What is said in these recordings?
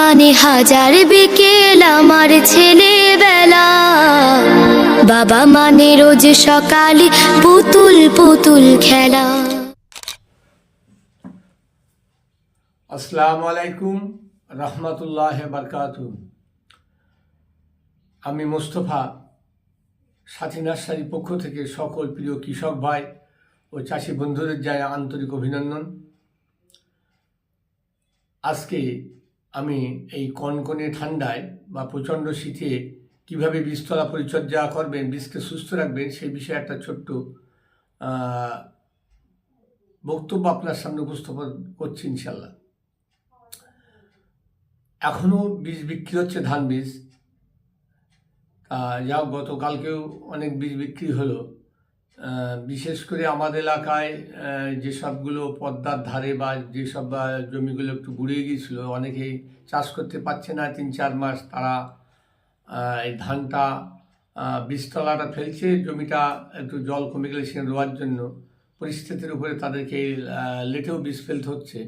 মানে হাজার বিকেল আমার ছেলেবেলা। বাবা মানে রোজ সকালে পুতুল পুতুল খেলা। আসসালামু আলাইকুম, রহমতুল্লাহ বারকাত। আমি মোস্তফা, সাথী নার্সারি পক্ষ থেকে সকল প্রিয় কৃষক ভাই ও চাষি বন্ধুদের যায় আন্তরিক অভিনন্দন। আজকে আমি এই কনকনে ঠান্ডায় বা প্রচণ্ড শীতে কীভাবে বীজতলা পরিচর্যা করবেন, বীজকে সুস্থ রাখবেন সেই বিষয়ে একটা ছোট্ট বক্তব্য আপনার সামনে উপস্থাপন করছি ইনশাল্লাহ এখনও বীজ বিক্রি হচ্ছে ধান বীজ। যাও গতকালকেও অনেক বীজ বিক্রি হলো। বিশেষ করে আমাদের এলাকায় যেসবগুলো পদ্মার ধারে বা যেসব জমিগুলো একটু বুড়িয়ে গিয়েছিল, অনেকেই চাষ করতে পারছে না তিন চার মাস। তারা এই ধানটা বীজতলাটা ফেলছে, জমিটা একটু জল কমে গেলে সেখানে রোয়ার জন্য। পরিস্থিতির উপরে তাদেরকে লেটেও বীজ ফেলতে হচ্ছে।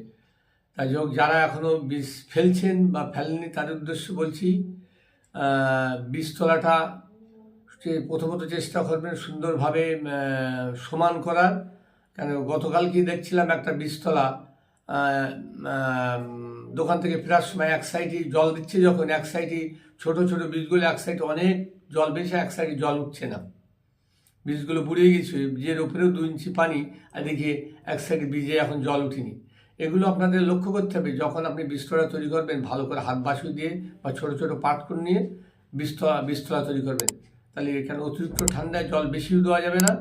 তাই হোক, যারা এখনও বীজ ফেলছেন বা ফেলেনি তাদের উদ্দেশ্য বলছি বীজতলাটা প্রথমত চেষ্টা করবেন সুন্দরভাবে সমান করার কেন গতকাল কি দেখছিলাম একটা আহ, দোকান থেকে ফেরার সময় এক সাইডে জল দিচ্ছে যখন এক সাইডে ছোট ছোট বীজগুলো এক সাইডে অনেক জল বেশি এক সাইডে জল উঠছে না। বীজগুলো বুড়িয়ে গেছে বীজের উপরেও দু ইঞ্চি পানি আর দেখি এক সাইডে বীজে এখন জল উঠেনি। এগুলো আপনাদের লক্ষ্য করতে হবে যখন আপনি বীজতলা তৈরি করবেন ভালো করে হাত বাসু দিয়ে বা ছোট ছোট পাট করে নিয়ে বীজতলা বীজতলা তৈরি করবেন। তাহলে এখানে অতিরিক্ত ঠান্ডায় জল বেশিও দেওয়া যাবে না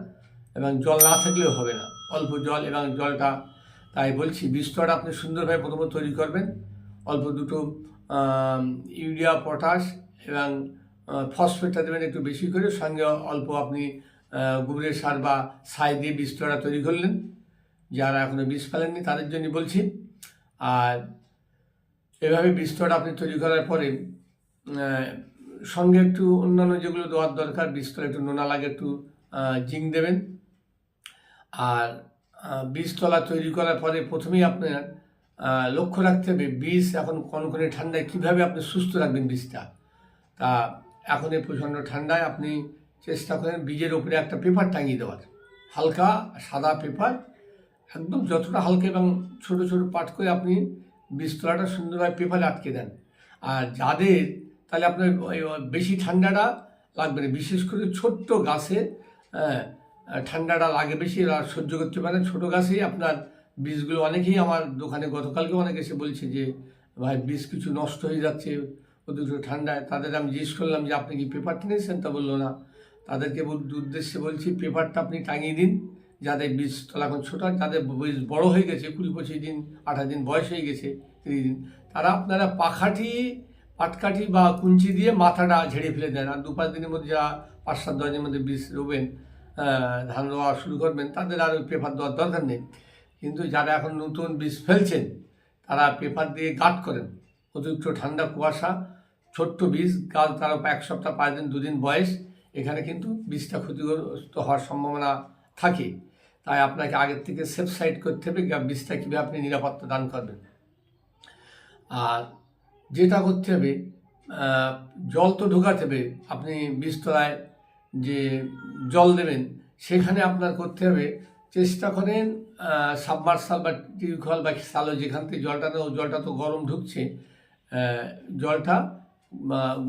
এবং জল না থাকলেও হবে না। অল্প জল এবং জলটা তাই বলছি বীজতলাটা আপনি সুন্দরভাবে প্রথমত তৈরি করবেন। অল্প দুটো ইউরিয়া, পটাশ এবং ফসফেটটা দেবেন একটু বেশি করে। সঙ্গে অল্প আপনি গোবরের সার বা ছাই দিয়ে বীজতলা তৈরি করলেন। যারা এখনও বীজ ফেলেননি তাদের জন্য বলছি। আর এভাবে বীজতলা আপনি তৈরি করার পরে সঙ্গে একটু অন্যান্য যেগুলো দেওয়ার দরকার বীজতলা একটু নোনা লাগে একটু জিং দেবেন। আর বীজতলা তৈরি করার পরে প্রথমেই আপনার লক্ষ্য রাখতে হবে বীজ এখন কনকনে ঠান্ডায়, কীভাবে আপনি সুস্থ রাখবেন বীজটা। তা এখন এই প্রচণ্ড ঠান্ডায় আপনি চেষ্টা করেন বীজের উপরে একটা পেপার টাঙিয়ে দেওয়ার। হালকা সাদা পেপার, একদম যতটা হালকা এবং ছোট ছোট পাট করে আপনি বীজতলাটা সুন্দরভাবে পেপারে আটকে দেন। আর যাদের তাহলে আপনার বেশি ঠান্ডাটা লাগবে না। বিশেষ করে ছোট্ট গাছে হ্যাঁ, ঠান্ডাটা লাগে বেশি সহ্য করতে পারে ছোট গাছেই আপনার বীজগুলো অনেকেই আমার দোকানে গতকালকে অনেক এসে বলছে যে ভাই বীজ কিছু নষ্ট হয়ে যাচ্ছে অতিরিক্ত ঠান্ডায় তাদের আমি জিজ্ঞেস করলাম যে আপনি কি পেপারটা নিয়েছেন তা বলল না। তাদেরকে উদ্দেশ্যে বলছি পেপারটা আপনি টাঙিয়ে দিন যাদের বীজ তলা এখন ছোটো যাদের বীজ বড় হয়ে গেছে কুড়ি পঁচিশ দিন আঠাশ দিন বয়স হয়ে গেছে তিরিশ দিন। তারা আপনারা পাখাটি পাটকাঠি বা কুঞ্চি দিয়ে মাথাটা ঝেড়ে ফেলে দেন। আর দু পাঁচ দিনের মধ্যে যারা পাঁচ সাত দশ দিনের মধ্যে বীজ রোবেন ধান রোয়া শুরু করবেন, তাদের আর ওই পেপার দেওয়ার দরকার নেই। কিন্তু যারা এখন নতুন বীজ ফেলছেন, তারা পেপার দিয়ে গার্ড করেন। অতিরিক্ত ঠান্ডা কুয়াশা, ছোট্ট বীজ গাছ তার এক সপ্তাহ, পাঁচ দিন, দুদিন বয়স, এখানে কিন্তু বীজটা ক্ষতিগ্রস্ত হওয়ার সম্ভাবনা থাকে। তাই আপনাকে আগের থেকে সেফ সাইড করতে হবে বীজটা কীভাবে আপনি নিরাপত্তা দান করবেন। আর যেটা করতে হবে জল তো ঢোকাতে হবে। আপনি বীজতলায় যে জল দেবেন, সেখানে আপনার করতে হবে চেষ্টা করেন সাবমার্সাল বা টিউবওয়েল বা সালো যেখান থেকে জলটা জলটা তো গরম ঢুকছে জলটা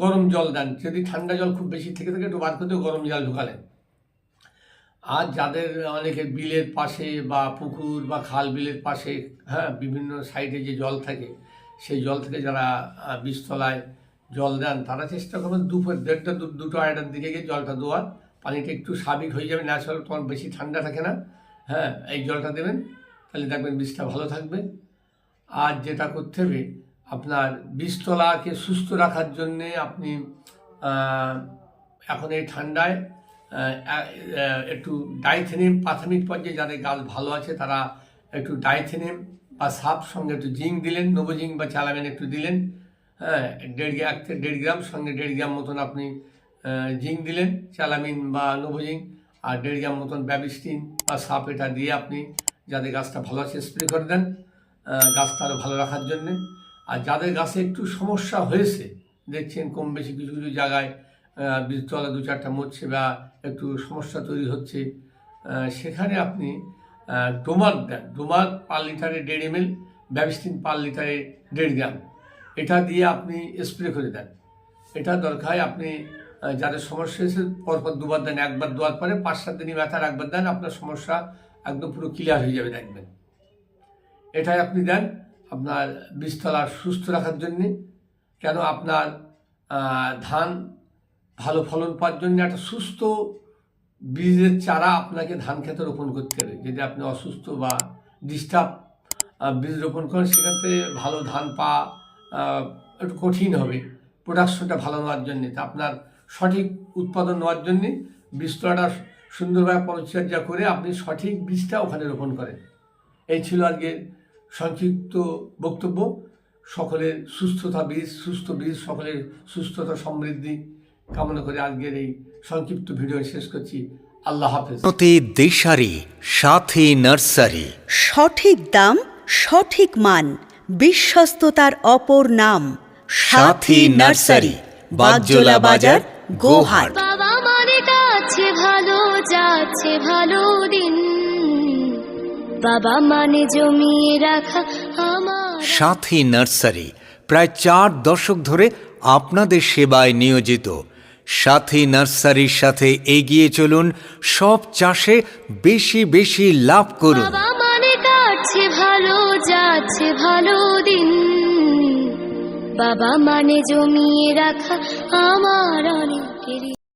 গরম জল দেন। যদি ঠান্ডা জল খুব বেশি থেকে থাকে, একটু বার করতে গরম জল ঢুকালেন। আর যাদের অনেকে বিলের পাশে বা পুকুর বা খাল বিলের পাশে হ্যাঁ বিভিন্ন সাইডে যে জল থাকে সেই জল থেকে যারা বীজতলায় জল দেন, তারা চেষ্টা করবেন দুপুর দেড়টা দুটো আড়াইটার দিকে গিয়ে জলটা দেওয়ার। পানিটা একটু স্বাভাবিক হয়ে যাবে ন্যাচারাল তখন বেশি ঠান্ডা থাকে না। হ্যাঁ এই জলটা দেবেন, তাহলে দেখবেন বীজটা ভালো থাকবে। আর যেটা করতে হবে, আপনার বীজতলাকে সুস্থ রাখার জন্যে আপনি এখন এই ঠান্ডায় একটু ডাইথেনিম প্রাথমিক পর্যায়ে যাদের গাছ ভালো আছে, তারা একটু ডাইথেনিম বা সাপ সঙ্গে একটু জিঙ্ক দিলেন, নবজিঙ্ক বা চালাবেন একটু দিলেন হ্যাঁ দেড় এক থেকে দেড় গ্রাম সঙ্গে দেড় গ্রাম মতন আপনি জিঙ্ক দিলেন, চালামিন বা নবজিঙ্ক, আর দেড় গ্রাম মতন ব্যাবিস্টিন বা সাপ এটা দিয়ে আপনি যাদের গাছটা ভালো আছে স্প্রে করে দেন গাছটা আরও ভালো রাখার জন্যে। আর যাদের গাছে একটু সমস্যা হয়েছে, দেখছেন কম বেশি কিছু কিছু জায়গায় বীজতলা দু চারটা মরছে বা একটু সমস্যা তৈরি হচ্ছে সেখানে আপনি ডোমার দেন। ডোমার পার লিটারে দেড় এম এল ব্যাবিস্টিন পার লিটারে দেড় গ্রাম। এটা দিয়ে আপনি স্প্রে করে দেন। এটা দরকার আপনি যাদের সমস্যা হয়েছে, পরপর দুবার দেন, একবার দেওয়ার পরে পাঁচ সাত দিনই ব্যথার একবার দেন, আপনার সমস্যা একদম পুরো ক্লিয়ার হয়ে যাবে দেখবেন। এটাই আপনি দেন আপনার বীজতলা সুস্থ রাখার জন্যে। কেন? আপনার ধান ভালো ফলন পাওয়ার জন্য একটা সুস্থ বীজের চারা আপনাকে ধান খেতে রোপণ করতে হবে। যদি আপনি অসুস্থ বা ডিস্টার্ব বীজ রোপণ করেন থেকে ভালো ধান পাওয়া একটু কঠিন হবে। প্রোডাকশনটা ভালো নেওয়ার জন্যে। তা আপনার সঠিক উৎপাদন নেওয়ার জন্যে বীজতলাটা সুন্দরভাবে পরিচর্যা করে আপনি সঠিক বীজটা ওখানে রোপণ করেন। এই ছিল আজকের সংক্ষিপ্ত বক্তব্য। সকলের সুস্থতা বীজ, সুস্থ বীজ, সকলের সুস্থতা সমৃদ্ধি। কামনা করে আজকের এই সংক্ষিপ্ত ভিডিও শেষ করছি। আল্লাহ হাফেজ। প্রতি দিশারি সাথী নার্সারি। সঠিক দাম সঠিক মান বিশ্বস্ততার অপর নাম সাথী নার্সারি বাগজোলা বাজার গোহাট। বাবা মানে কাছে ভালো যাচ্ছে ভালো দিন। বাবা মানে জমিয়ে রাখা আমার। সাথী নার্সারি প্রায় চার দশক ধরে আপনাদের সেবায় নিয়োজিত। সাথী নার্সারির সাথে এগিয়ে চলুন, সব চাষে বেশি বেশি লাভ করুন। মানে কাটছে ভালো, যাচ্ছে ভালো দিন। বাবা মানে জমিয়ে রাখা আমার অনেকেরই